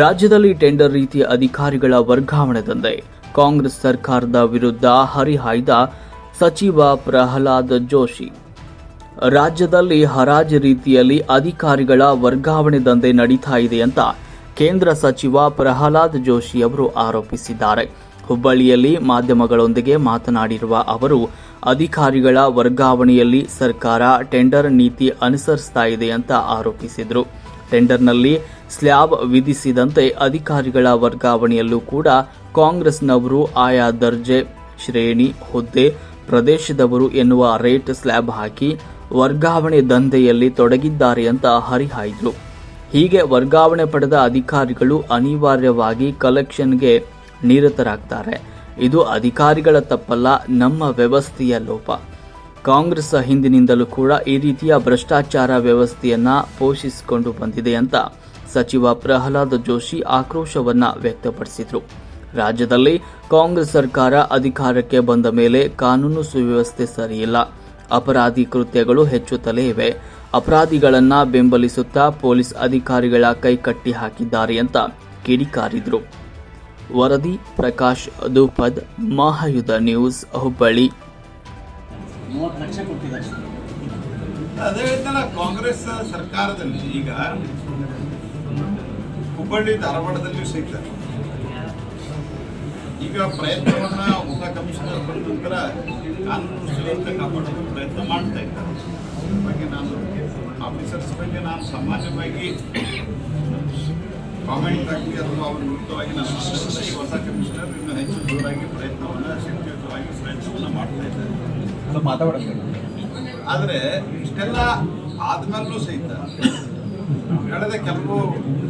ರಾಜ್ಯದಲ್ಲಿ ಟೆಂಡರ್ ರೀತಿಯ ಅಧಿಕಾರಿಗಳ ವರ್ಗಾವಣೆ ದಂಧೆ. ಕಾಂಗ್ರೆಸ್ ಸರ್ಕಾರದ ವಿರುದ್ಧ ಹರಿಹಾಯ್ದ ಸಚಿವ ಪ್ರಹ್ಲಾದ್ ಜೋಶಿ. ರಾಜ್ಯದಲ್ಲಿ ಹರಾಜು ರೀತಿಯಲ್ಲಿ ಅಧಿಕಾರಿಗಳ ವರ್ಗಾವಣೆ ದಂಧೆ ನಡೀತಾ ಇದೆ ಅಂತ ಕೇಂದ್ರ ಸಚಿವ ಪ್ರಹ್ಲಾದ್ ಜೋಶಿ ಅವರು ಆರೋಪಿಸಿದ್ದಾರೆ. ಹುಬ್ಬಳ್ಳಿಯಲ್ಲಿ ಮಾಧ್ಯಮಗಳೊಂದಿಗೆ ಮಾತನಾಡಿರುವ ಅವರು, ಅಧಿಕಾರಿಗಳ ವರ್ಗಾವಣೆಯಲ್ಲಿ ಸರ್ಕಾರ ಟೆಂಡರ್ ನೀತಿ ಅನುಸರಿಸ್ತಾ ಇದೆ ಅಂತ ಆರೋಪಿಸಿದರು. ಟೆಂಡರ್ನಲ್ಲಿ ಸ್ಲ್ಯಾಬ್ ವಿಧಿಸಿದಂತೆ ಅಧಿಕಾರಿಗಳ ವರ್ಗಾವಣೆಯಲ್ಲೂ ಕೂಡ ಕಾಂಗ್ರೆಸ್ನವರು ಆಯಾ ದರ್ಜೆ, ಶ್ರೇಣಿ, ಹುದ್ದೆ, ಪ್ರದೇಶದವರು ಎನ್ನುವ ರೇಟ್ ಸ್ಲ್ಯಾಬ್ ಹಾಕಿ ವರ್ಗಾವಣೆ ದಂಧೆಯಲ್ಲಿ ತೊಡಗಿದ್ದಾರೆ ಅಂತ ಹರಿಹಾಯ್ದರು ಹೀಗೆ ವರ್ಗಾವಣೆ ಪಡೆದ ಅಧಿಕಾರಿಗಳು ಅನಿವಾರ್ಯವಾಗಿ ಕಲೆಕ್ಷನ್ಗೆ ನಿರತರಾಗ್ತಾರೆ. ಇದು ಅಧಿಕಾರಿಗಳ ತಪ್ಪಲ್ಲ, ನಮ್ಮ ವ್ಯವಸ್ಥೆಯ ಲೋಪ. ಕಾಂಗ್ರೆಸ್ ಹಿಂದಿನಿಂದಲೂ ಕೂಡ ಈ ರೀತಿಯ ಭ್ರಷ್ಟಾಚಾರ ವ್ಯವಸ್ಥೆಯನ್ನ ಪೋಷಿಸಿಕೊಂಡು ಬಂದಿದೆ ಅಂತ ಸಚಿವ ಪ್ರಹ್ಲಾದ್ ಜೋಶಿ ಆಕ್ರೋಶವನ್ನ ವ್ಯಕ್ತಪಡಿಸಿದರು. ರಾಜ್ಯದಲ್ಲಿ ಕಾಂಗ್ರೆಸ್ ಸರ್ಕಾರ ಅಧಿಕಾರಕ್ಕೆ ಬಂದ ಮೇಲೆ ಕಾನೂನು ಸುವ್ಯವಸ್ಥೆ ಸರಿಯಿಲ್ಲ. ಅಪರಾಧಿ ಕೃತ್ಯಗಳು ಹೆಚ್ಚುತ್ತಲೇ ಇವೆ. ಅಪರಾಧಿಗಳನ್ನ ಬೆಂಬಲಿಸುತ್ತಾ ಪೊಲೀಸ್ ಅಧಿಕಾರಿಗಳ ಕೈ ಕಟ್ಟಿ ಹಾಕಿದ್ದಾರೆ ಅಂತ ಕಿಡಿಕಾರಿದ್ರು. ವರದಿ ಪ್ರಕಾಶ್ ದೂಪದ್ ಮಹಾಯುಧ ನ್ಯೂಸ್, ಹುಬ್ಬಳ್ಳಿ. ಮೂವತ್ತು ಲಕ್ಷ ಕೊಟ್ಟಿದ್ದಾರೆ ಅದೇ ಹೇಳ್ತಾನ ಕಾಂಗ್ರೆಸ್ ಸರ್ಕಾರದಲ್ಲಿ ಈಗ ಹುಬ್ಬಳ್ಳಿ ಧಾರವಾಡದಲ್ಲಿಯೂ ಸಹಿತ ಈಗ ಪ್ರಯತ್ನವನ್ನ ಹೊಸ ಕಮಿಷನರ್ ಬಂದ ನಂತರ ಕಾನೂನು ಸುವ್ಯವಸ್ಥೆ ಕಾಪಾಡೋಕೆ ಪ್ರಯತ್ನ ಮಾಡ್ತಾ ಇದ್ದಾರೆ. ಬಗ್ಗೆ ನಾನು ಆಫೀಸರ್ಸ್ ಬಗ್ಗೆ ನಾನು ಸಾಮಾನ್ಯವಾಗಿ ಕಾಮೆಂಟ್ ಆಗಲಿ ಅಥವಾ ಅವ್ರ ವಿರುದ್ಧವಾಗಿ ನಾನು. ಈ ಹೊಸ ಕಮಿಷನರ್ ಇನ್ನೂ ಹೆಚ್ಚು ಜೋರಾಗಿ ಪ್ರಯತ್ನವನ್ನು, ಶಕ್ತಿಯುತವಾಗಿ ಪ್ರಯತ್ನವನ್ನು ಮಾಡ್ತಾ ಇದ್ದಾರೆ. ಆದರೆ ಇಷ್ಟೆಲ್ಲ ಆದ್ಮೇಲೂ ಸಹಿತ ಕಳೆದ ಕೆಲವು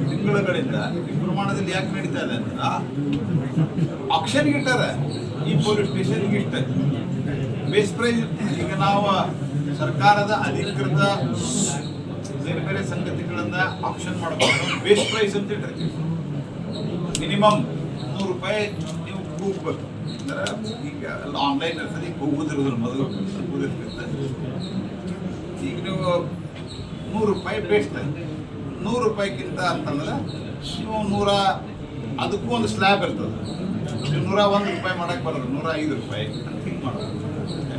ತಿಂಗಳುಗಳಿಂದ ಈ ಪ್ರಮಾಣದಲ್ಲಿ ಯಾಕೆ ನಡೀತಾ ಇದೆ ಅಂತ ಆಕ್ಷನ್ಗೆ ಇಟ್ಟಾರೆ. ಈ ಪೊಲೀಸ್ ಸ್ಟೇಷನ್ಗೆ ಇಷ್ಟ. ಬೇಸ್ ಪ್ರೈಸ್, ಈಗ ನಾವು ಸರ್ಕಾರದ ಅಧಿಕೃತ ಬೇರೆ ಬೇರೆ ಸಂಗತಿಗಳನ್ನ ಆಕ್ಷನ್ ಮಾಡಬಹುದು ಬೇಸ್ ಪ್ರೈಸ್ ಅಂತ ಇಟ್ಟಿರ್ತೀವಿ. ಮಿನಿಮಮ್ ನೂರು ರೂಪಾಯಿ ನೀವು ಕೂಗ್ಬೇಕು. ಅಂದ್ರೆ ಈಗ ಎಲ್ಲ ಆನ್ಲೈನ್ ನರ್ಸರಿ ಈಗ ಕೂಗುದಿರೋದ್ರ ಮೊದಲು ಈಗ ನೀವು ನೂರು ರೂಪಾಯಿ ಬೇಸ್ಟ್ ನೂರು ರೂಪಾಯಿಗಿಂತ ಅಂತಂದ್ರೆ ನೀವು ನೂರ, ಅದಕ್ಕೂ ಒಂದು ಸ್ಲ್ಯಾಬ್ ಇರ್ತದೆ. ನೀವು ನೂರ ಒಂದು ರೂಪಾಯಿ ಮಾಡಕ್ಕೆ ಬರೋದು ನೂರ ಐದು ರೂಪಾಯಿ ಅಂತ ಹಿಂಗೆ ಮಾಡೋದು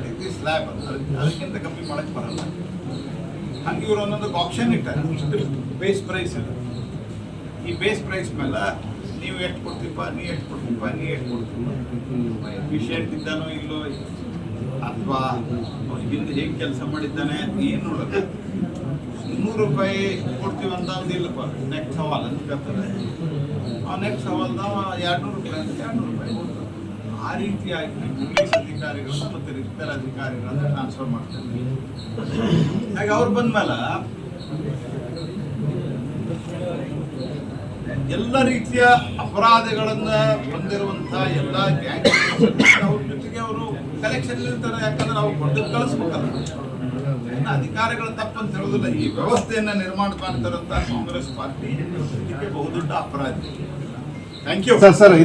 ರೀತಿ ಸ್ಲ್ಯಾಬ್ ಅದಕ್ಕೆ ಅದಕ್ಕಿಂತ ಕಮ್ಮಿ ಮಾಡಕ್ಕೆ ಬರಲ್ಲ. ಹಂಗೆ ಇವರು ಒಂದೊಂದು ಆಪ್ಷನ್ ಇಟ್ಟಾರೆ. ಬೇಸ್ ಪ್ರೈಸ್ ಇದೆ ಈ ಬೇಸ್ ಪ್ರೈಸ್ ಮೇಲೆ ನೀವು ಎಷ್ಟು ಕೊಡ್ತೀಪ್ಪ, ನೀ ಎಷ್ಟು ಕೊಡ್ತೀಪ್ಪ, ನೀ ಎಷ್ಟು ಕೊಡ್ತೀವಿ ವಿಷಯಂಟ್ ಇದ್ದಾನೋ ಇಲ್ಲೋ. ಅಥವಾ ಹಿಂದೆ ಹೇಗೆ ಕೆಲಸ ಮಾಡಿದ್ದಾನೆ ಏನು ನೋಡೋದು ನೂರು ರೂಪಾಯಿ ಕೊಡ್ತೀವಿ ಅಂತ ಅಂದಿಲ್ಲಪ್ಪ ನೆಕ್ಸ್ಟ್ ಸವಾಲ್, ಅಂತ ಕೇಳ್ತಾರೆ ಆ ನೆಕ್ಸ್ಟ್ ಸವಾಲ್ ಎರಡು ನೂರು ರೂಪಾಯಿ ಅಂತ ಎರಡು ನೂರು ರೂಪಾಯಿ ಆ ರೀತಿಯಾಗಿ ಪೊಲೀಸ್ ಅಧಿಕಾರಿಗಳನ್ನ ಮತ್ತು ಇತರ ಅಧಿಕಾರಿಗಳನ್ನ ಟ್ರಾನ್ಸ್ಫರ್ ಮಾಡ್ತಾರೆ. ಹಾಗೆ ಅವ್ರು ಬಂದ್ಮೇಲೆ ಎಲ್ಲ ರೀತಿಯ ಅಪರಾಧಗಳನ್ನ ಹೊಂದಿರುವಂತಹ ಎಲ್ಲ ಗ್ಯಾಂಗ್ ಅವ್ರ ಜೊತೆಗೆ ಅವರು ಕಲೆಕ್ಷನ್ ಇರ್ತಾರೆ, ಯಾಕಂದ್ರೆ ಅವ್ರು ಕೊಟ್ಟು ಕಳಿಸ್ಬೇಕಲ್ಲ. ಅಧಿಕಾರಿಗಳು ತಪ್ಪಂತ ಹೇಳೋದಿಲ್ಲ. ಈ ವ್ಯವಸ್ಥೆಯನ್ನ ನಿರ್ಮಾಣ ಮಾಡ್ತಾರಂತ ಕಾಂಗ್ರೆಸ್ ಪಾರ್ಟಿ. ಬಹುದೊಡ್ಡ ಅಪರಾಧಿ. Thank you sir